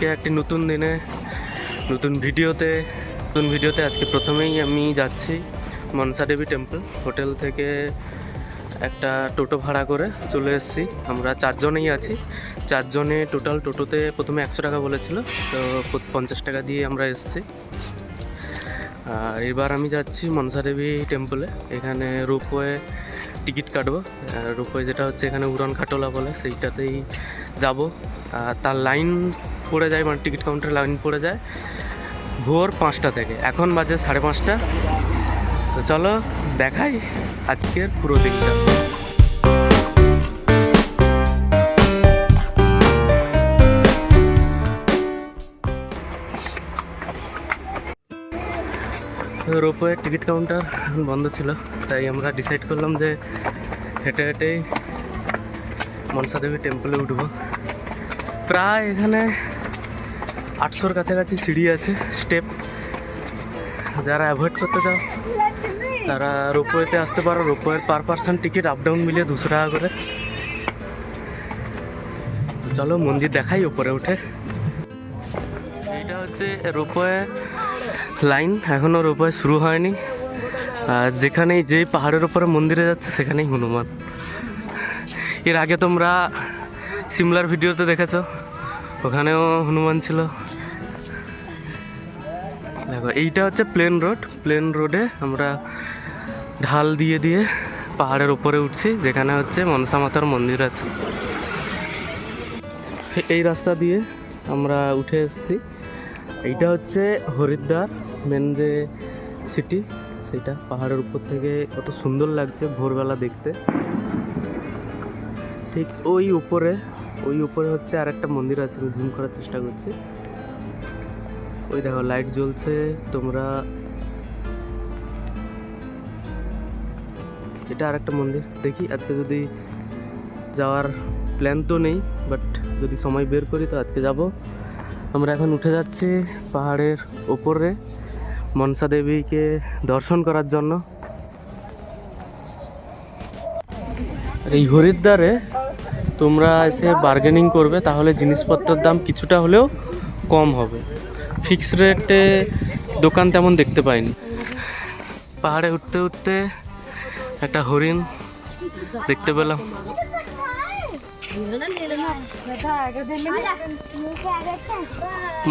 আজকে একটি নতুন দিনে, নতুন ভিডিওতে নতুন ভিডিওতে আজকে প্রথমেই আমি যাচ্ছি মনসা দেবী টেম্পল হোটেল থেকে একটা টোটো ভাড়া করে চলে এসেছি। আমরা চারজনেই আছি। চারজনে টোটাল টোটোতে প্রথমে একশো টাকা বলেছিল, তো পঞ্চাশ টাকা দিয়ে আমরা এসেছি। আর এবার আমি যাচ্ছি মনসা দেবী টেম্পলে এখানে রোপওয়ে টিকিট কাটবো। রোপওয়ে যেটা হচ্ছে এখানে উড়ান খাটোলা বলে, সেইটাতেই যাব। আর তার লাইন পড়ে যায় মানে টিকিট কাউন্টারে লাইন পড়ে যায় ভোর পাঁচটা থেকে। এখন বাজে সাড়ে পাঁচটা। তো চলো দেখাই আজকের পুরো দিনটা। রোপওয়ে টিকিট কাউন্টার বন্ধ ছিল, তাই আমরা ডিসাইড করলাম যে হেঁটে হেঁটেই মনসা দেবী টেম্পলে উঠবো। প্রায় এখানে আটশোর কাছাকাছি সিঁড়ি আছে স্টেপ যারা অ্যাভয়েড করতে চাও, তারা রোপওয়েতে আসতে পারো। রোপওয়ের per person ticket up down মিলিয়ে দুশো টাকা করে। চলো মন্দির দেখাই উপরে উঠে। এইটা হচ্ছে রোপওয়ে লাইন এখনও রোপওয়ে শুরু হয়নি। আর যেখানেই যেই পাহাড়ের উপরে মন্দিরে যাচ্ছে, সেখানেই হনুমান। এর আগে তোমরা সিমলার ভিডিওতে দেখেছ, ওখানেও হনুমান ছিল। দেখো, এইটা হচ্ছে প্লেন রোড প্লেন রোডে আমরা ঢাল দিয়ে দিয়ে পাহাড়ের উপরে উঠছি, যেখানে হচ্ছে মনসা মাতার মন্দির আছে। এই রাস্তা দিয়ে আমরা উঠে এসেছি। এইটা হচ্ছে হরিদ্বার মেন যে সিটি সেটা পাহাড়ের উপর থেকে কত সুন্দর লাগছে ভোরবেলা দেখতে। ঠিক ওই উপরে ওই উপরে হচ্ছে আর একটা মন্দির আছে জুম করার চেষ্টা করছি। ওই দেখো লাইট জ্বলছে, তোমরা এটা আর একটা মন্দির। দেখি, আজকে যদি যাওয়ার প্ল্যান তো নেই বাট যদি সময় বের করি তো আজকে যাব। আমরা এখন উঠে যাচ্ছি পাহাড়ের ওপরে, মনসা দেবীকে দর্শন করার জন্য। এই হরিদ্বারে তোমরা এসে বার্গেনিং করবে, তাহলে জিনিসপত্রের দাম কিছুটা হলেও কম হবে। ফিক্স রেটে দোকান তেমন দেখতে পাইনি। পাহাড়ে উঠতে উঠতে একটা হরিণ দেখতে পেলাম।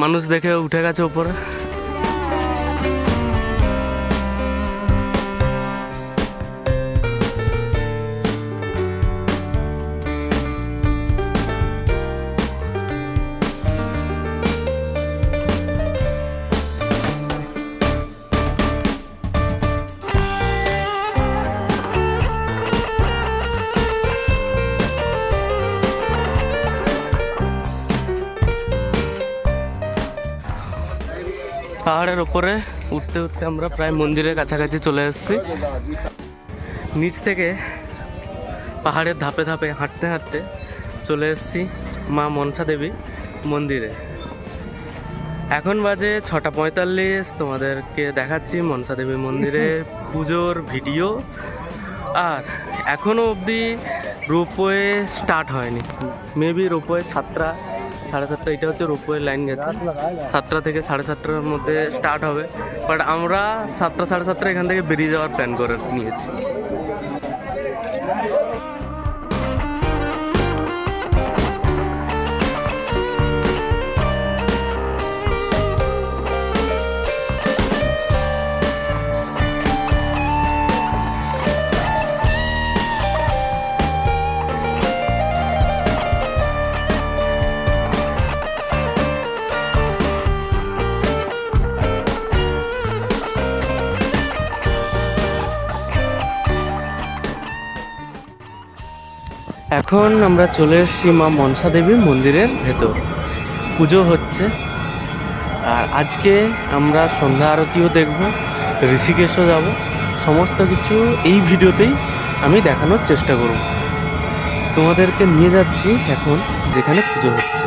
মানুষ দেখে উঠে গেছে উপরে। পাহাড়ের ওপরে উঠতে উঠতে আমরা প্রায় মন্দিরের কাছাকাছি চলে এসেছি। নিচ থেকে পাহাড়ের ধাপে ধাপে হাঁটতে হাঁটতে চলে এসেছি মা মনসা দেবী মন্দিরে। এখন বাজে ছটা পঁয়তাল্লিশ, তোমাদেরকে দেখাচ্ছি মনসা দেবী মন্দিরে পুজোর ভিডিও। আর এখনও অবধি রোপওয়ে স্টার্ট হয়নি মেবি রোপওয়ে সাতটা সাড়ে সাতটা, এটা হচ্ছে রোপওয়ে লাইন গেছে। সাতটা থেকে সাড়ে সাতটার মধ্যে স্টার্ট হবে। বাট আমরা সাতটা, সাড়ে সাতটা এখান থেকে বেরিয়ে যাওয়ার প্ল্যান করে নিয়েছি। এখন আমরা চলে এসেছি মা মনসা দেবী মন্দিরের ভেতর। পুজো হচ্ছে। আর আজকে আমরা সন্ধ্যা আরতিও দেখব, ঋষিকেশও যাব। সমস্ত কিছু এই ভিডিওতেই আমি দেখানোর চেষ্টা করব। তোমাদেরকে নিয়ে যাচ্ছি এখন যেখানে পুজো হচ্ছে।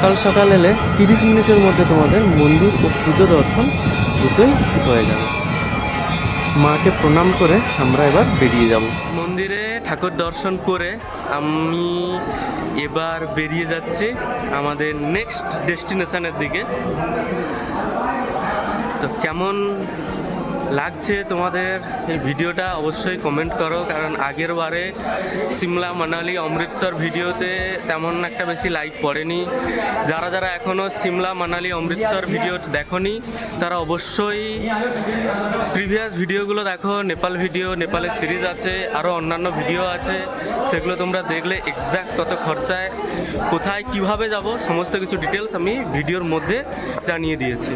সকাল সকাল এলে তিরিশ মিনিটের মধ্যে তোমাদের মন্দির ও পুজো দর্শন দুটোই হয়ে যাবে। মাকে প্রণাম করে আমরা এবার বেরিয়ে যাব। মন্দিরে ঠাকুর দর্শন করে আমি এবার বেরিয়ে যাচ্ছি আমাদের নেক্সট ডেস্টিনেশনের দিকে। তো কেমন লাগছে তোমাদের এই ভিডিওটা অবশ্যই কমেন্ট করো, কারণ আগের বারে সিমলা, মানালি, অমৃতসর ভিডিওতে তেমন একটা বেশি লাইক পড়েনি। যারা যারা এখনও সিমলা, মানালি, অমৃতসর ভিডিও দেখনি, তারা অবশ্যই প্রিভিয়াস ভিডিওগুলো দেখো। নেপাল ভিডিও নেপালের সিরিজ আছে আরও অন্যান্য ভিডিও আছে, সেগুলো তোমরা দেখলে এক্স্যাক্ট কত খরচায়, কোথায়, কীভাবে যাব, সমস্ত কিছু ডিটেলস আমি ভিডিওর মধ্যে জানিয়ে দিয়েছি।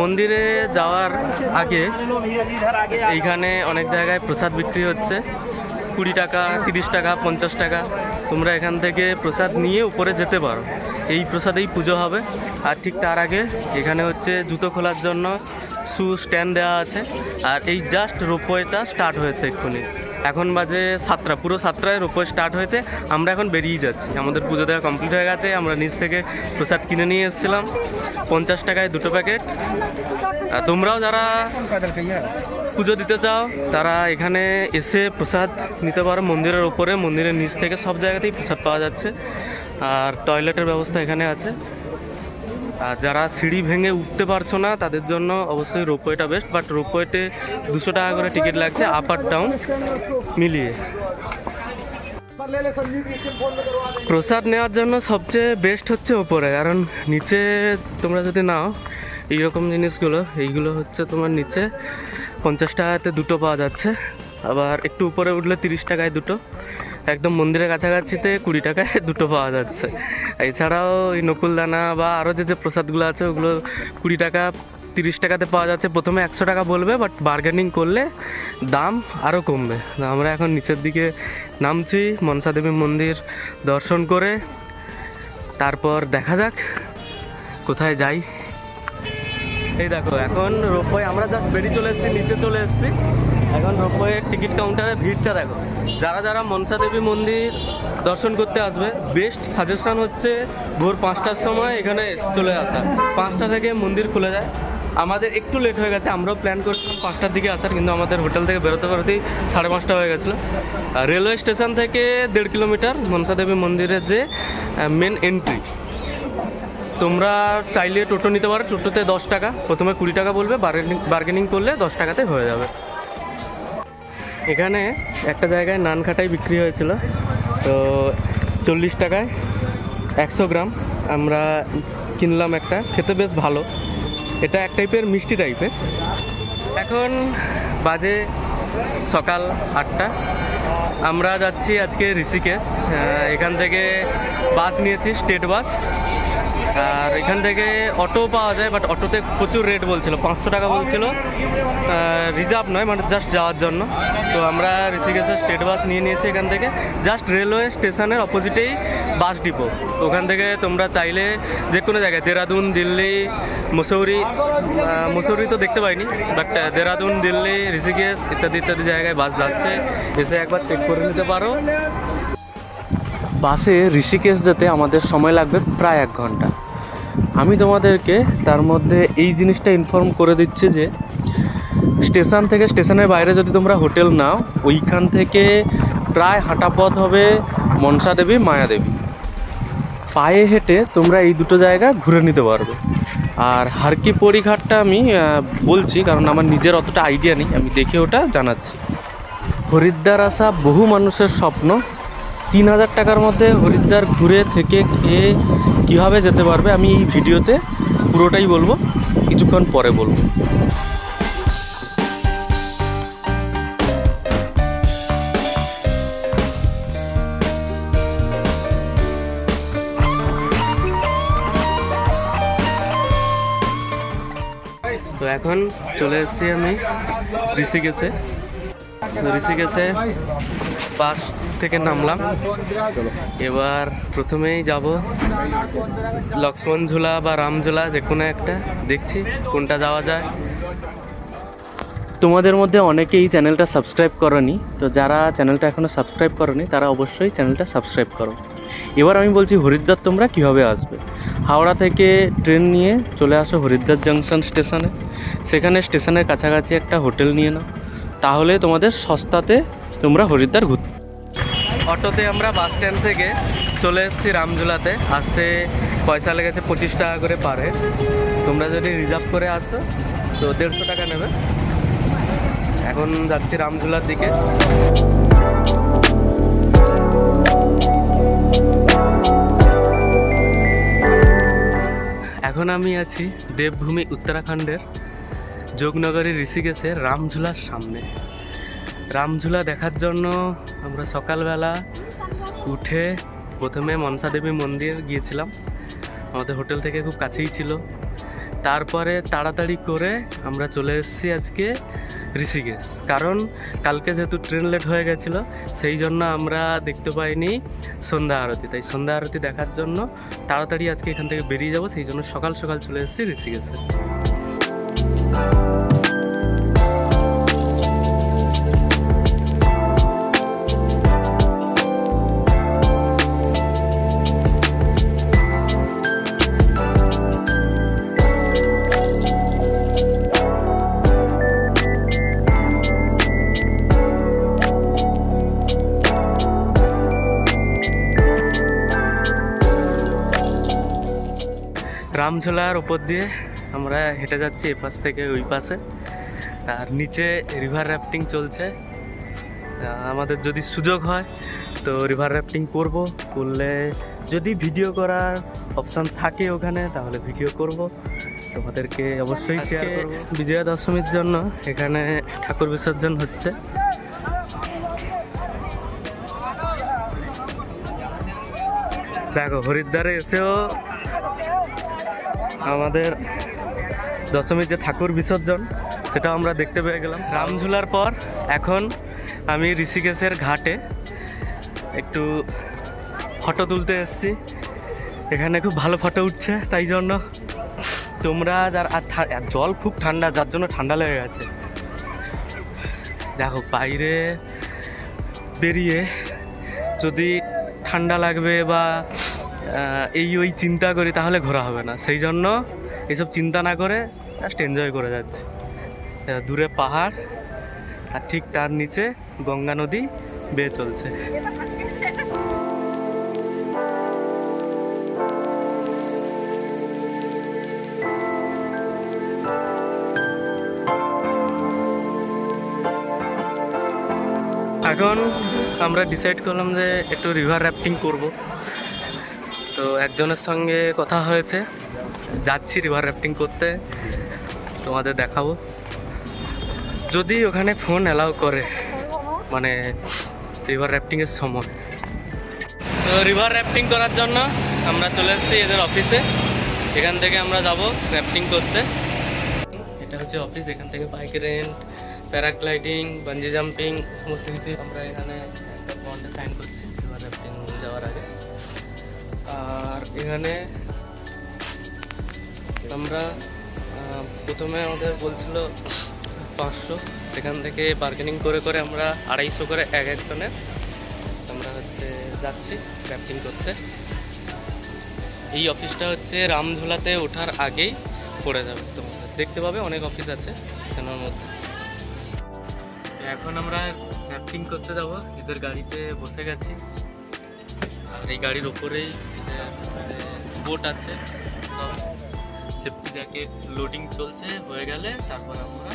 মন্দিরে যাওয়ার আগে এইখানে অনেক জায়গায় প্রসাদ বিক্রি হচ্ছে। কুড়ি টাকা, তিরিশ টাকা, পঞ্চাশ টাকা। তোমরা এখান থেকে প্রসাদ নিয়ে উপরে যেতে পারো। এই প্রসাদেই পুজো হবে। আর ঠিক তার আগে এখানে হচ্ছে জুতো খোলার জন্য শু স্ট্যান্ড দেওয়া আছে। আর এই জাস্ট রোপওয়েটা স্টার্ট হয়েছে এক্ষুনি। এখন বাজে সাতটা, পুরো সাতটায় রোপওয়ে স্টার্ট হয়েছে। আমরা এখন বেরিয়ে যাচ্ছি। আমাদের পুজো দেওয়া কমপ্লিট হয়ে গেছে। আমরা নিচ থেকে প্রসাদ কিনে নিয়ে এসেছিলাম। পঞ্চাশ টাকায় দুটো প্যাকেট তোমরাও যারা পুজো দিতে চাও, তারা এখানে এসে প্রসাদ নিতে পারো। মন্দিরের ওপরে মন্দিরের নিচ থেকে সব জায়গাতেই প্রসাদ পাওয়া যাচ্ছে। আর টয়লেটের ব্যবস্থা এখানে আছে। আর যারা সিঁড়ি ভেঙে উঠতে পারছ না, তাদের জন্য অবশ্যই রোপওয়েটা বেস্ট বাট রোপওয়েতে দুশো টাকা করে টিকিট লাগছে আপ আর ডাউন মিলিয়ে। প্রসাদ নেওয়ার জন্য সবচেয়ে বেস্ট হচ্ছে ওপরে, কারণ নিচে তোমরা যদি নাও, এইরকম জিনিসগুলো, এইগুলো হচ্ছে তোমার নিচে পঞ্চাশ টাকাতে দুটো পাওয়া যাচ্ছে, আবার একটু উপরে উঠলে তিরিশ টাকায় দুটো। একদম মন্দিরের কাছাকাছিতে কুড়ি টাকায় দুটো পাওয়া যাচ্ছে। এছাড়াও এই নকুলদানা বা আরও যে যে প্রসাদগুলো আছে, ওগুলো কুড়ি টাকা, তিরিশ টাকাতে পাওয়া যাচ্ছে। প্রথমে একশো টাকা বলবে বাট বার্গেনিং করলে দাম আরও কমবে। আমরা এখন নিচের দিকে নামছি, মনসা দেবী মন্দির দর্শন করে। তারপর দেখা যাক কোথায় যাই। এই দেখো, এখন রোপওয়ে, আমরা জাস্ট বেরিয়ে চলে এসেছি, নিচে চলে এসেছি। এখন রোপওয়ে টিকিট কাউন্টারে ভিড়টা দেখো। যারা যারা মনসা দেবী মন্দির দর্শন করতে আসবে বেস্ট সাজেশন হচ্ছে ভোর পাঁচটার সময় এখানে চলে আসা। পাঁচটা থেকে মন্দির খুলে যায়। আমাদের একটু লেট হয়ে গেছে, আমরাও প্ল্যান করছিলাম পাঁচটার দিকে আসার, কিন্তু আমাদের হোটেল থেকে বেরোতে বেরোতেই সাড়ে পাঁচটা হয়ে গেছিল। রেলওয়ে স্টেশন থেকে দেড় কিলোমিটার মনসা দেবী মন্দিরের যে মেন এন্ট্রি তোমরা চাইলে টোটো নিতে পারো, টোটোতে দশ টাকা, প্রথমে কুড়ি টাকা বলবে বার্গেনিং করলে দশ টাকাতে হয়ে যাবে। এখানে একটা জায়গায় নান খাটাই বিক্রি হয়েছিল। তো চল্লিশ টাকায় একশো গ্রাম আমরা কিনলাম একটা। খেতে বেশ ভালো। এটা এক টাইপের মিষ্টি টাইপের। এখন বাজে সকাল আটটা। আমরা যাচ্ছি আজকে ঋষিকেশ। এখান থেকে বাস নিয়েছি, স্টেট বাস। আর এখান থেকে অটো পাওয়া যায় বাট অটোতে প্রচুর রেট বলছিল, পাঁচশো টাকা বলছিল। রিজার্ভ নয় মানে জাস্ট যাওয়ার জন্য। তো আমরা ঋষিকেশের স্টেট বাস নিয়ে নিয়েছি এখান থেকে। জাস্ট রেলওয়ে স্টেশনের অপোজিটেই বাস ডিপো ওখান থেকে তোমরা চাইলে যে কোনো জায়গায়, দেরাদুন, দিল্লি, মুসৌরি মুসৌরি তো দেখতে পাইনি বাট দেরাদুন, দিল্লি, ঋষিকেশ ইত্যাদি ইত্যাদি জায়গায় বাস যাচ্ছে। এসে একবার চেক করে নিতে পারো। বাসে ঋষিকেশ যেতে আমাদের সময় লাগবে প্রায় এক ঘণ্টা। আমি তোমাদেরকে তার মধ্যে এই জিনিসটা ইনফর্ম করে দিচ্ছি যে, স্টেশন থেকে স্টেশনের বাইরে যদি তোমরা হোটেল নাও, ওইখান থেকে প্রায় হাঁটা পথ হবে মনসা দেবী, মায়া দেবী। পায়ে হেঁটে তোমরা এই দুটো জায়গা ঘুরে নিতে পারবে। আর হারকি পরিঘাটটা আমি বলছি, কারণ আমার নিজের অতটা আইডিয়া নেই, আমি দেখে ওটা জানাচ্ছি। হরিদ্বার আসা বহু মানুষের স্বপ্ন তিন হাজার টাকার মধ্যে হরিদ্বার ঘুরে থেকে খেয়ে কীভাবে যেতে পারবে আমি এই ভিডিওতে পুরোটাই বলব, কিছুক্ষণ পরে বলব। তো এখন চলে এসেছি আমি ঋষিকেশে। ঋষিকেশে বাস থেকে নামলাম। এবার প্রথমেই যাব লক্ষ্মণ ঝুলা বা রামঝুলা, যে কোনো একটা। দেখছি কোনটা যাওয়া যায়। তোমাদের মধ্যে অনেকেই চ্যানেলটা সাবস্ক্রাইব করনি, তো যারা চ্যানেলটা এখনও সাবস্ক্রাইব করনি, তারা অবশ্যই চ্যানেলটা সাবস্ক্রাইব করো। এবার আমি বলছি, হরিদ্বার তোমরা কীভাবে আসবে? হাওড়া থেকে ট্রেন নিয়ে চলে আসো হরিদ্বার জাংশন স্টেশনে। সেখানে স্টেশনের কাছাকাছি একটা হোটেল নিয়ে নাও। তাহলে তোমাদের সস্তাতে তোমরা হরিদ্বার ঘুরতে অটোতে আমরা বাস স্ট্যান্ড থেকে চলে এসেছি রামঝুলাতে। আসতে পয়সা লেগেছে পঁচিশ টাকা করে পারে তোমরা যদি রিজার্ভ করে আসো, তো দেড়শো টাকা নেবে। এখন যাচ্ছি রামঝুলার দিকে। এখন আমি আছি দেবভূমি উত্তরাখণ্ডের যোগনগরী ঋষিকেশের রামঝুলার সামনে। রামঝুলা দেখার জন্য আমরা সকালবেলা উঠে প্রথমে মনসা দেবী মন্দির গিয়েছিলাম। আমাদের হোটেল থেকে খুব কাছেই ছিল। তারপরে তাড়াতাড়ি করে আমরা চলে এসেছি আজকে ঋষিকেশ। কারণ কালকে যেহেতু ট্রেন লেট হয়ে গেছিল, সেই জন্য আমরা দেখতে পাইনি সন্ধ্যা আরতি। তাই সন্ধ্যা আরতি দেখার জন্য তাড়াতাড়ি আজকে এখান থেকে বেরিয়ে যাব। সেই জন্য সকাল সকাল চলে এসেছি ঋষিকেশে। রামঝোলার ওপর দিয়ে আমরা হেঁটে যাচ্ছি এ পাশ থেকে ওই পাশে। আর নিচে রিভার র্যাফটিং চলছে। আমাদের যদি সুযোগ হয় তো রিভার র্যাফটিং করব। করলে যদি ভিডিও করার অপশান থাকে ওখানে তাহলে ভিডিও করব। তোমাদেরকে অবশ্যই শেয়ার করব। বিজয়া দশমীর জন্য এখানে ঠাকুর বিসর্জন হচ্ছে। দেখো হরিদ্বারে এসেও আমাদের দশমীর যে ঠাকুর বিসর্জন সেটা আমরা দেখতে পেয়ে গেলাম। রামঝুলার পর এখন আমি ঋষিকেশের ঘাটে একটু ফটো তুলতে এসেছি। এখানে খুব ভালো ফটো উঠছে, তাই জন্য তোমরা যার আর জল খুব ঠান্ডা, যার জন্য ঠান্ডা লেগে গেছে। দেখো, বাইরে বেরিয়ে যদি ঠান্ডা লাগবে বা এই ওই চিন্তা করি তাহলে ঘোরা হবে না। সেই জন্য এসব চিন্তা না করে জাস্ট এনজয় করে যাচ্ছি। দূরে পাহাড়, আর ঠিক তার নিচে গঙ্গা নদী বেয়ে চলছে। এখন আমরা ডিসাইড করলাম যে একটু রিভার র্যাফটিং করব। তো একজনের সঙ্গে কথা হয়েছে। যাচ্ছি রিভার র্যাফটিং করতে। তোমাদের দেখাবো। যদি ওখানে ফোন অ্যালাউ করে মানে রিভার র্যাফটিংয়ের সময়। তো রিভার র্যাফটিং করার জন্য আমরা চলে এসেছি এদের অফিসে এখান থেকে আমরা যাব র্যাফটিং করতে। এটা হচ্ছে অফিস এখান থেকে bike rent paragliding bungee jumping সমস্ত কিছু আমরা এখানে একটা বন্ডে সাইন করছি রিভার র্যাফটিং যাওয়ার আগে। আর এখানে আমরা প্রথমে আমাদের বলছিল পাঁচশো। সেখান থেকে বার্গেনিং করে করে আমরা আড়াইশো করে এক একজনের আমরা হচ্ছে যাচ্ছি র্যাফটিং করতে। এই অফিসটা হচ্ছে রামঝোলাতে ওঠার আগেই পড়ে যাবে। তোমাদের দেখতে পাবে অনেক অফিস আছে এখানের মধ্যে। এখন আমরা র্যাফটিং করতে যাব। এদের গাড়িতে বসে গেছি। আর এই গাড়ির ওপরেই বোট আছে। সব সেফটি জ্যাকেট লোডিং চলছে, হয়ে গেলে তারপর আমরা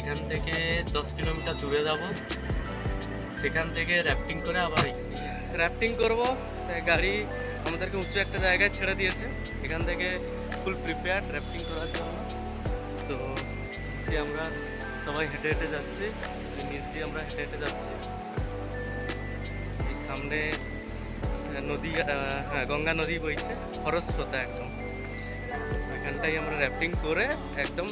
এখান থেকে দশ কিলোমিটার দূরে যাব। সেখান থেকে র্যাফটিং করে আবার র্যাফটিং করব গাড়ি আমাদেরকে উঁচু একটা জায়গায় ছেড়ে দিয়েছে। এখান থেকে ফুল প্রিপেয়ার র্যাফটিং করার জন্য। তো যে আমরা সবাই হেঁটে হেঁটে যাচ্ছি। নিচ দিয়ে আমরা হেঁটে হেঁটে যাচ্ছি। সামনে নদী হ্যাঁ গঙ্গা নদী বইছে, খরস্রোতা একদম। ওইখানটাই আমরা র্যাফটিং করে একদম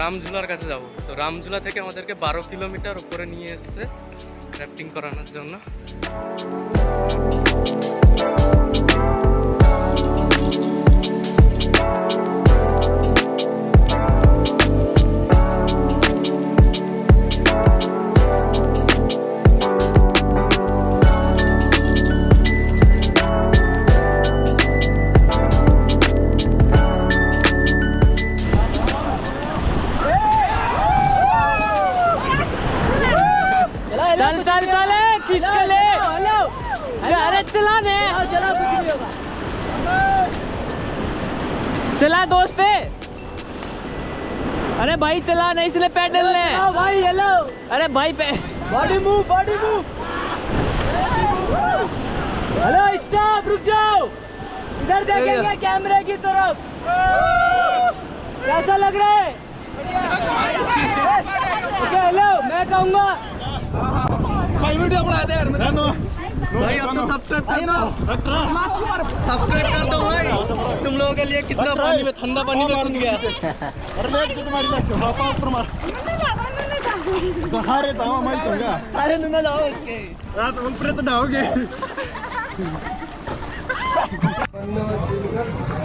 রামঝুলার কাছে যাব। তো রামঝুলা থেকে আমাদেরকে বারো কিলোমিটার উপরে নিয়ে এসছে র্যাফটিং করানোর জন্য। चला दोस्त पे। अरे भाई चला नहीं इसलिए पैडल ले भाई हेलो अरे भाई पे body move body move hello stop रुक जाओ। इधर देखेंगे कैमरे की तरफ़। कैसा लग रहा है? ओके हेलो मैं कहूँगा भाई अब तो सब्सक्राइब कर दो। सब्सक्राइब कर दो भाई। तुम लोगों के लिए कितना पानी में ठंडा पानी में कूद गया। सारे नुना जाओ इसके। না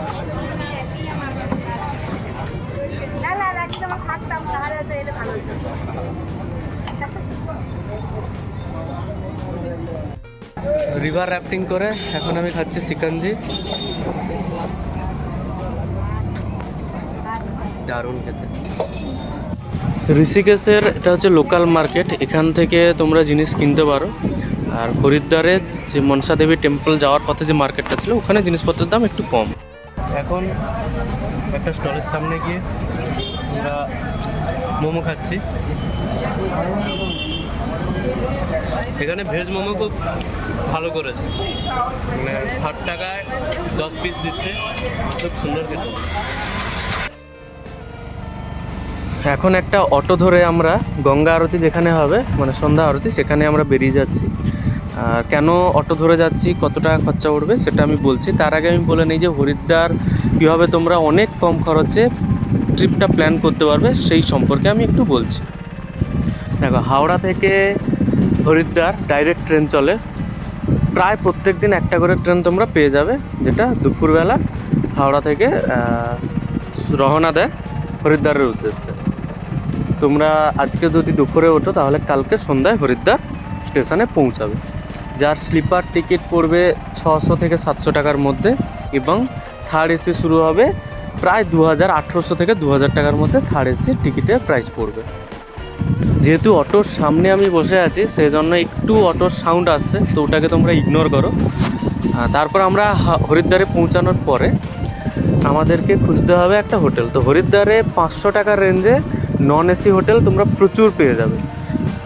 রিভার র্যাফটিং করে এখন আমি খাচ্ছি সিকাঞ্জি। দারুণ খেতে। ঋষিকেশের এটা হচ্ছে লোকাল মার্কেট এখান থেকে তোমরা জিনিস কিনতে পারো। আর হরিদ্বারে যে মনসা দেবী টেম্পল যাওয়ার পথে যে মার্কেটটা ছিল, ওখানে জিনিসপত্রের দাম একটু কম। এখন একটা স্টলের সামনে গিয়ে আমরা মোমো খাচ্ছি। এখানে ভেজ মোমো খুব ভালো করেছে। মানে ষাট টাকায় দশ পিস দিচ্ছে। খুব সুন্দর খেতে। এখন একটা অটো ধরে আমরা গঙ্গা আরতি যেখানে হবে মানে সন্ধ্যা আরতি, সেখানে আমরা বেরিয়ে যাচ্ছি। আর কেন অটো ধরে যাচ্ছি, কত টাকা খরচা উঠবে, সেটা আমি বলছি। তার আগে আমি বলে নিই যে হরিদ্বার কীভাবে তোমরা অনেক কম খরচে ট্রিপটা প্ল্যান করতে পারবে, সেই সম্পর্কে আমি একটু বলছি। দেখো, হাওড়া থেকে হরিদ্বার ডাইরেক্ট ট্রেন চলে। প্রায় প্রত্যেক দিন একটা করে ট্রেন তোমরা পেয়ে যাবে, যেটা দুপুরবেলা হাওড়া থেকে রওনা দেয় হরিদ্বারের উদ্দেশ্যে। তোমরা আজকে যদি দুপুরে ওঠো, তাহলে কালকে সন্ধ্যায় হরিদ্বার স্টেশনে পৌঁছাবে। যার স্লিপার টিকিট পড়বে ছশো থেকে সাতশো টাকার মধ্যে এবং থার্ড এসি শুরু হবে প্রায় দু হাজার আঠেরোশো থেকে দু হাজার টাকার মধ্যে থার্ড এসি টিকিটের প্রাইস পড়বে। যেহেতু অটোর সামনে আমি বসে আছি সেই জন্য একটু অটোর সাউন্ড আসছে, তো ওটাকে তোমরা ইগনোর করো। তারপর আমরা হরিদ্বারে পৌঁছানোর পরে আমাদেরকে খুঁজতে হবে একটা হোটেল। তো হরিদ্বারে পাঁচশো টাকার রেঞ্জে নন এসি হোটেল তোমরা প্রচুর পেয়ে যাবে।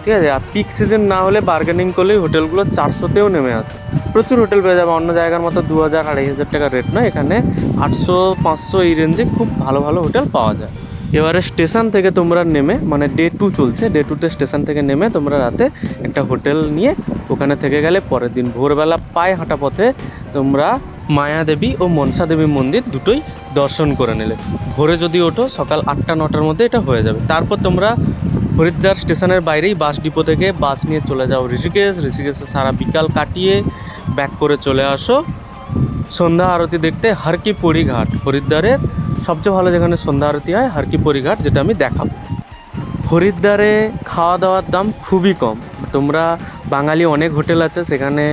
ঠিক আছে? আর পিক সিজন না হলে বার্গেনিং করলেই হোটেলগুলো চারশোতেও নেমে আসে। প্রচুর হোটেল পেয়ে যাবে, অন্য জায়গার মতো দু হাজার আড়াই হাজার টাকার রেট নয়। এখানে আটশো, পাঁচশো এই রেঞ্জে খুব ভালো ভালো হোটেল পাওয়া যায়। এবারে স্টেশন থেকে তোমরা নেমে মানে ডে টু চলছে ডে টুতে স্টেশন থেকে নেমে তোমরা রাতে একটা হোটেল নিয়ে ওখানে থেকে গেলে পরের দিন ভোরবেলা পায়ে হাঁটা পথে তোমরা মায়াদেবী ও মনসা দেবী মন্দির দুটোই দর্শন করে নিলে। ভোরে যদি ওঠো, সকাল আটটা, নটার মধ্যে এটা হয়ে যাবে। তারপর তোমরা হরিদ্বার স্টেশনের বাইরেই বাস ডিপো থেকে বাস নিয়ে চলে যাও ঋষিকেশ। ঋষিকেশে সারা বিকাল কাটিয়ে ব্যাক করে চলে আসো। সন্ধ্যা আরতি দেখতে হারকিপড়ি ঘাট, হরিদ্বারের সবচেয়ে ভালো যেখানে সন্ধ্যা আরতি হয় হারকিপড়ি ঘাট যেটা আমি দেখাবো। হরিদ্বারে খাওয়া দাওয়ার দাম খুবই কম। তোমরা বাঙালি অনেক হোটেল আছে, সেখানে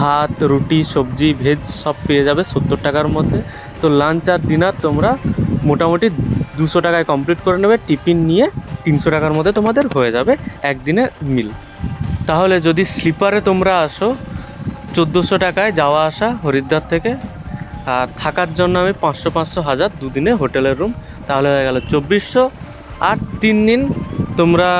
ভাত, রুটি, সবজি, ভেজ সব পেয়ে যাবে সত্তর টাকার মধ্যে। তো লাঞ্চ আর ডিনার তোমরা মোটামুটি দুশো টাকায় কমপ্লিট করে নেবে, টিফিন নিয়ে তিনশো টাকার মধ্যে তোমাদের হয়ে যাবে একদিনের মিল। তাহলে যদি স্লিপারে তোমরা আসো, চোদ্দোশো টাকায় যাওয়া আসা হরিদ্বার থেকে আর থাকার জন্য আমি পাঁচশো পাঁচশো হাজার দুদিনে হোটেলের রুম তাহলে হয়ে গেল চব্বিশশো। আর তিন দিন তোমরা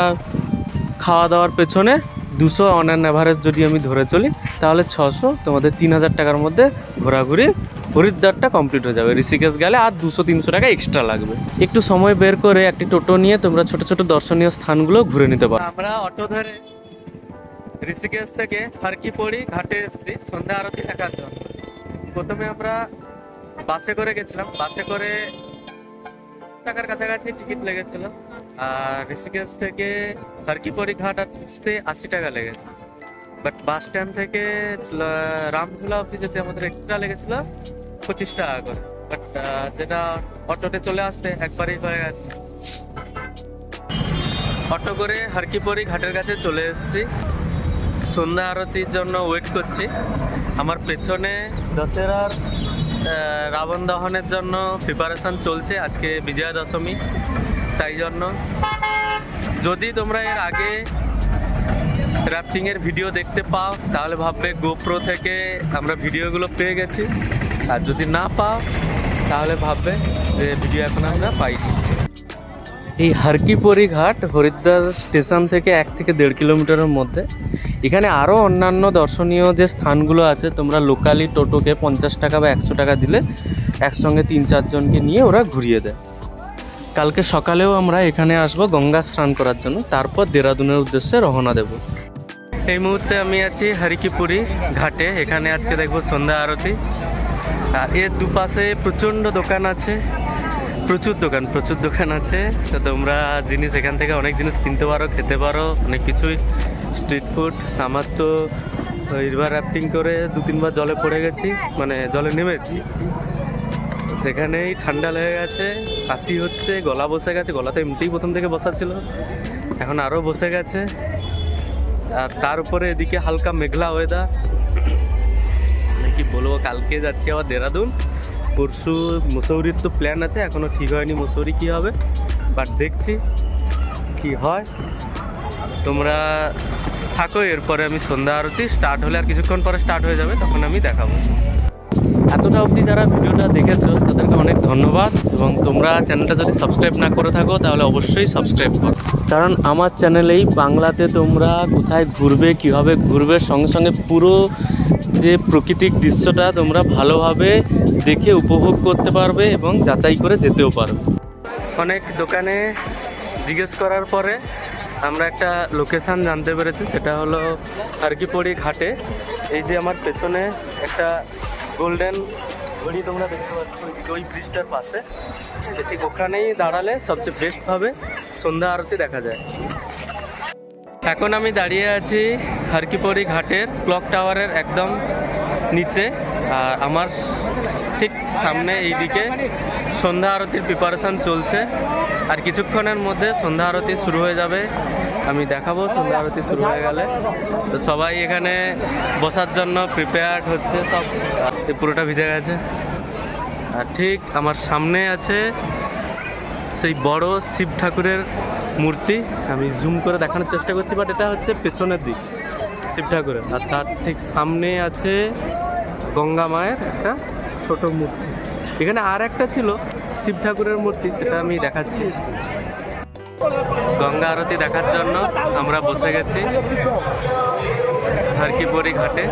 খাওয়া দাওয়ার পেছনে দুশো অন অ্যাভারেজ যদি আমি ধরে চলি, তাহলে ছশো। তোমাদের তিন হাজার টাকার মধ্যে ঘোরাঘুরি হরিদ্বারটা কমপ্লিট হয়ে যাবে। ঋষিকেশ গেলে আর দুশো, তিনশো টাকা এক্সট্রা লাগবে। একটু সময় বের করে একটি টোটো নিয়ে তোমরা ছোট ছোট দর্শনীয় স্থানগুলো ঘুরে নিতে পারো। আমরা অটো ধরে ঋষিকেশ থেকে হারকিপড়ি ঘাটে এসেছি। সন্ধ্যা আরতি দেখার জন্য। প্রথমে আমরা বাসে করে গেছিলাম। বাসে করে টাকার কাছাকাছি টিকিট লেগেছিল। আর ঋষিকেশ থেকে হারকিপড়ি ঘাট আসতে আশি টাকা লেগেছে। বাট বাস স্ট্যান্ড থেকে রামঝুলা অব্দি যেতে আমাদের এক্সট্রা লেগেছিল পঁচিশ টাকা করে। বাট যেটা অটোতে চলে আসতে একবারই হয়ে গেছে। অটো করে হারকিপড়ি ঘাটের কাছে চলে এসেছি। সন্ধ্যা আরতির জন্য ওয়েট করছি। আমার পেছনে দশেরার রাবণ দহনের জন্য প্রিপারেশন চলছে, আজকে বিজয়া দশমী তাই জন্য যদি তোমরা এর আগে র্যাফটিংয়ের ভিডিও দেখতে পাও, তাহলে ভাববে গোপ্রো থেকে আমরা ভিডিওগুলো পেয়ে গেছি। আর যদি না পাও, তাহলে ভাববে যে ভিডিও এখন আমরা পাইনি। এই হারকিপরি ঘাট হরিদ্বার স্টেশন থেকে এক থেকে দেড় কিলোমিটারের মধ্যে। এখানে আরও অন্যান্য দর্শনীয় যে স্থানগুলো আছে, তোমরা লোকালি টোটোকে পঞ্চাশ টাকা বা একশো টাকা দিলে একসঙ্গে তিন চারজনকে নিয়ে ওরা ঘুরিয়ে দেয়। কালকে সকালেও আমরা এখানে আসব গঙ্গা স্নান করার জন্য। তারপর দেরাদুনের উদ্দেশ্যে রওনা দেব। এই মুহূর্তে আমি আছি হরিকিপুরি ঘাটে। এখানে আজকে দেখব সন্ধ্যা আরতি। আর এর দুপাশে প্রচণ্ড দোকান আছে। প্রচুর দোকান প্রচুর দোকান আছে। তো তোমরা জিনিস এখান থেকে অনেক জিনিস কিনতে পারো, খেতে পারো, অনেক কিছুই। স্ট্রিট ফুড আমার তো রিভার রাফটিং করে দু তিনবার জলে পড়ে গেছি মানে জলে নেমেছি। সেখানেই ঠান্ডা লেগে গেছে কাশি হচ্ছে, গলা বসে গেছে, গলা তো এমনিতেই প্রথম থেকে বসা ছিল। এখন আরও বসে গেছে। আর তার উপরে এদিকে হালকা মেঘলা ওয়েদার কি বলব, কালকে যাচ্ছি আবার দেরাদুন। পরশু মুসৌরির তো প্ল্যান আছে এখনও ঠিক হয়নি মুসৌরি কি হবে বাট দেখছি কি হয়। তোমরা থাকো, এরপরে আমি সন্ধ্যা আরতি স্টার্ট হলে আর কিছুক্ষণ পরে স্টার্ট হয়ে যাবে, তখন আমি দেখাবো। এতটা অবধি যারা ভিডিওটা দেখেছ, তাদেরকে অনেক ধন্যবাদ, এবং তোমরা চ্যানেলটা যদি সাবস্ক্রাইব না করে থাকো, তাহলে অবশ্যই সাবস্ক্রাইব করো। কারণ আমার চ্যানেলেই বাংলাতে তোমরা কোথায় ঘুরবে, কীভাবে ঘুরবে, সঙ্গে সঙ্গে পুরো যে প্রাকৃতিক দৃশ্যটা তোমরা ভালোভাবে দেখে উপভোগ করতে পারবে এবং যাচাই করে যেতেও পারবে অনেক দোকানে জিজ্ঞেস করার পরে আমরা একটা লোকেশান জানতে পেরেছি, সেটা হলো আরকিপড়ি ঘাটে। এই যে আমার পেছনে একটা গোল্ডেন ঘড়ি তোমরা দেখতে পাচ্ছ, ওই- ব্রিজটার পাশে। ঠিক ওখানেই দাঁড়ালে সবচেয়ে বেস্টভাবে সন্ধ্যা আরতি দেখা যায়। এখন আমি দাঁড়িয়ে আছি হারকিপরি ঘাটের ক্লক টাওয়ারের একদম নিচে। আর আমার ঠিক সামনে এইদিকে সন্ধ্যা আরতির প্রিপারেশন চলছে। আর কিছুক্ষণের মধ্যে সন্ধ্যা আরতি শুরু হয়ে যাবে। আমি দেখাবো, সন্ধ্যা আরতি শুরু হয়ে গেলে। তো সবাই এখানে বসার জন্য প্রিপেয়ার্ড হচ্ছে সব। পুরোটা ভিজে গেছে। আর ঠিক আমার সামনে আছে সেই বড় শিব ঠাকুরের মূর্তি। আমি জুম করে দেখানোর চেষ্টা করছি বাট এটা হচ্ছে পেছনের দিক। শিব ঠাকুরের আর তার ঠিক সামনে আছে গঙ্গা মায়ের একটা ছোট মূর্তি। এখানে আর একটা ছিল শিব ঠাকুরের মূর্তি, সেটা আমি দেখাচ্ছি। গঙ্গা আরতি দেখার জন্য আমরা বসে গেছি হারকিপরি ঘাটে।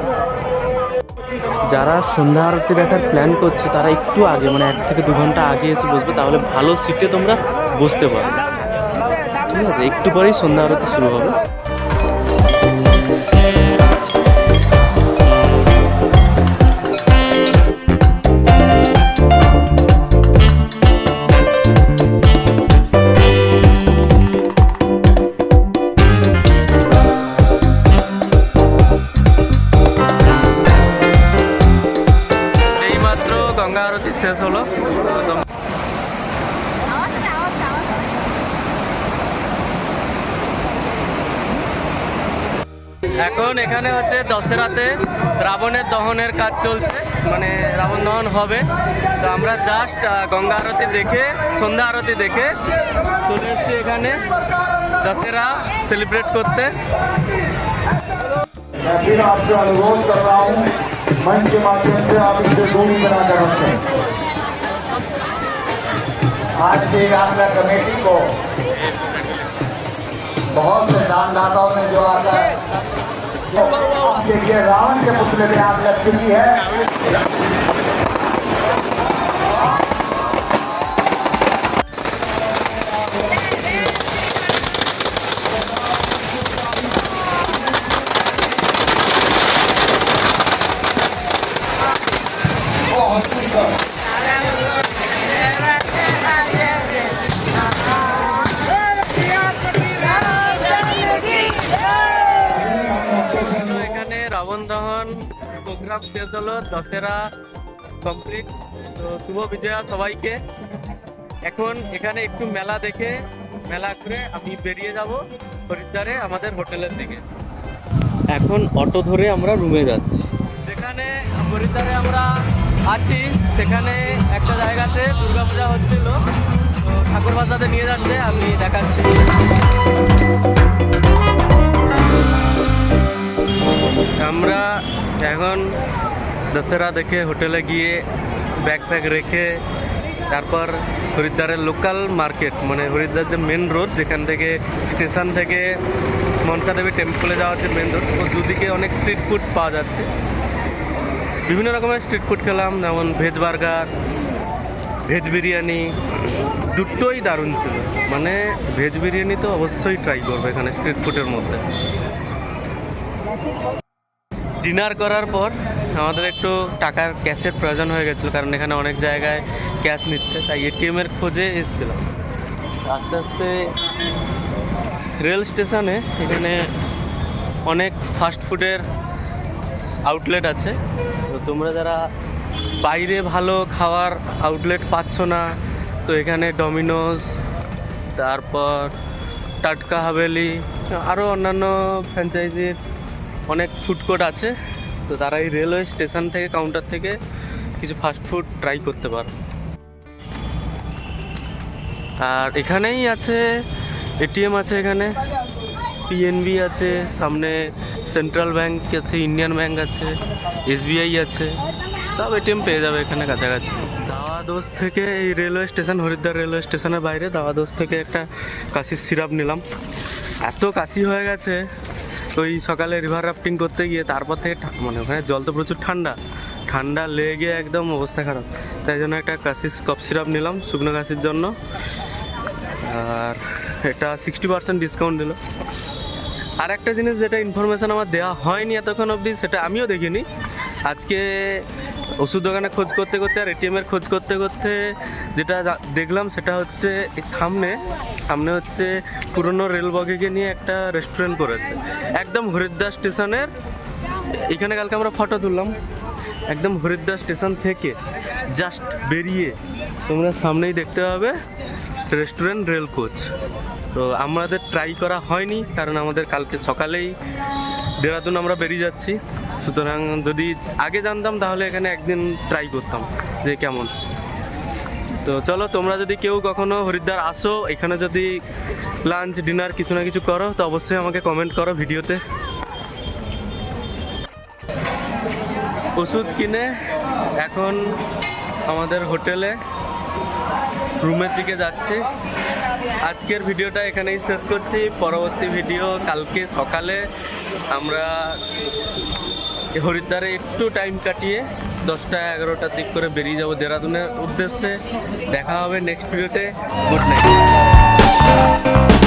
যারা সন্ধ্যা আরতি দেখার প্ল্যান করছে, তারা একটু আগে মানে এক থেকে দু ঘণ্টা আগে এসে বসবে, তাহলে ভালো সিটে তোমরা বসতে পারবে। ঠিক আছে, একটু পরেই সন্ধ্যা আরতি শুরু হবে। এখন এখানে হচ্ছে দশেরাতে রাবণের দহনের কাজ চলছে মানে রাবণ দহন হবে তো আমরা জাস্ট গঙ্গা আরতি দেখে সন্ধ্যা আরতি দেখে চলে এসেছি এখানে দশেরা সেলিব্রেট করতে मैं फिर आपसे अनुरोध कर रहा हूँ मंच के माध्यम से आप इससे दूरी बनाकर रखें आज की यात्रा कमेटी को बहुत से दानदाताओं ने जो आता है रावण के पुतले में आग लग चुकी है প্রোগ্রাম শেষ হলো দশেরা কমপ্লিট। তো শুভ বিজয়া সবাইকে। এখন এখানে একটু মেলা দেখে, মেলা করে আমি বেরিয়ে যাব হরিদ্বারে আমাদের হোটেলের দিকে। এখন অটো ধরে আমরা রুমে যাচ্ছি। যেখানে হরিদ্বারে আমরা আছি, সেখানে একটা জায়গাতে দুর্গাপূজা হচ্ছিল। তো ঠাকুর বাজাতে নিয়ে যাচ্ছে, আমি দেখাচ্ছি। এখন দশেরা দেখে হোটেলে গিয়ে ব্যাগ ফ্যাগ রেখে তারপর হরিদ্বারের লোকাল মার্কেট মানে হরিদ্বার যে মেন রোড যেখান থেকে স্টেশন থেকে মনসা দেবী টেম্পলে যাওয়ার যে মেন রোড ও দুদিকে অনেক স্ট্রিট ফুড পাওয়া যাচ্ছে। বিভিন্ন রকমের স্ট্রিট ফুড খেলাম, যেমন ভেজ বার্গার ভেজ বিরিয়ানি, দুটোই দারুণ ছিল। মানে ভেজ বিরিয়ানি তো অবশ্যই ট্রাই করব এখানে স্ট্রিট ফুডের মধ্যে। ডিনার করার পর আমাদের একটু টাকার ক্যাশের প্রয়োজন হয়ে গেছিল, কারণ এখানে অনেক জায়গায় ক্যাশ নিচ্ছে, তাই এটিএম এর খোঁজে এসেছিলাম আস্তে আস্তে রেল স্টেশনে এখানে অনেক ফাস্ট ফুডের আউটলেট আছে। তো তোমরা যারা বাইরে ভালো খাওয়ার আউটলেট পাচ্ছ না, তো এখানে ডমিনোজ, তারপর টাটকা হাভেলি আরও অন্যান্য ফ্র্যাঞ্চাইজির অনেক ফুড কোর্ট আছে, তো তারা এই রেলওয়ে স্টেশন থেকে কাউন্টার থেকে কিছু ফাস্ট ফুড ট্রাই করতে পারো। আর এখানেই আছে এটিএম আছে এখানে পিএনবি আছে, সামনে সেন্ট্রাল ব্যাংক আছে ইন্ডিয়ান ব্যাংক আছে এসবিআই আছে, সব এটিএম পেয়ে যাবে এখানে কাছাকাছি। দাওয়াদোস থেকে এই রেলওয়ে স্টেশন, হরিদ্বার রেলওয়ে স্টেশনের বাইরে, দাওয়াদোস থেকে একটা কাশির সিরাপ নিলাম। এত কাশি হয়ে গেছে ওই সকালে রিভার রাফটিং করতে গিয়ে তারপর থেকে মানে ওখানে জল তো প্রচুর ঠান্ডা। ঠান্ডা লেগে একদম অবস্থা খারাপ। তাই জন্য একটা কাশিস কফ সিরাপ নিলাম, শুকনো কাশির জন্য। আর এটা সিক্সটি পার্সেন্ট ডিসকাউন্ট দিল। আর একটা জিনিস যেটা ইনফরমেশান আমার দেওয়া হয়নি এতক্ষণ অবধি, সেটা আমিও দেখিনি। আজকে ওষুধ দোকানে খোঁজ করতে করতে আর এটিএম এর খোঁজ করতে করতে যেটা দেখলাম সেটা হচ্ছে সামনে সামনে হচ্ছে পুরনো রেল বগিকে নিয়ে একটা রেস্টুরেন্ট করেছে একদম হরিদ্বার স্টেশনের, এখানে কালকে আমরা ফটো তুললাম। একদম হরিদ্বার স্টেশন থেকে জাস্ট বেরিয়ে তোমরা সামনেই দেখতে পাবে রেস্টুরেন্ট রেল কোচ তো আমাদের ট্রাই করা হয়নি, কারণ আমাদের কালকে সকালেই দেরাদুন আমরা বেরিয়ে যাচ্ছি। সুতরাং যদি আগে জানতাম তাহলে এখানে একদিন ট্রাই করতাম যে কেমন। তো চলো, তোমরা যদি কেউ কখনো হরিদ্বার আসো, এখানে যদি লাঞ্চ ডিনার কিছু না কিছু করো, তো অবশ্যই আমাকে কমেন্ট করো ভিডিওতে। ওষুধ কিনে এখন আমাদের হোটেলে, রুমের দিকে যাচ্ছি। আজকের ভিডিওটা এখানেই শেষ করছি। পরবর্তী ভিডিও কালকে সকালে। আমরা হরিদ্বারে একটু টাইম কাটিয়ে দশটা এগারোটার দিক করে বেরিয়ে যাব দেরাদুনের উদ্দেশ্যে। দেখা হবে নেক্সট ভিডিওতে গুড নাইট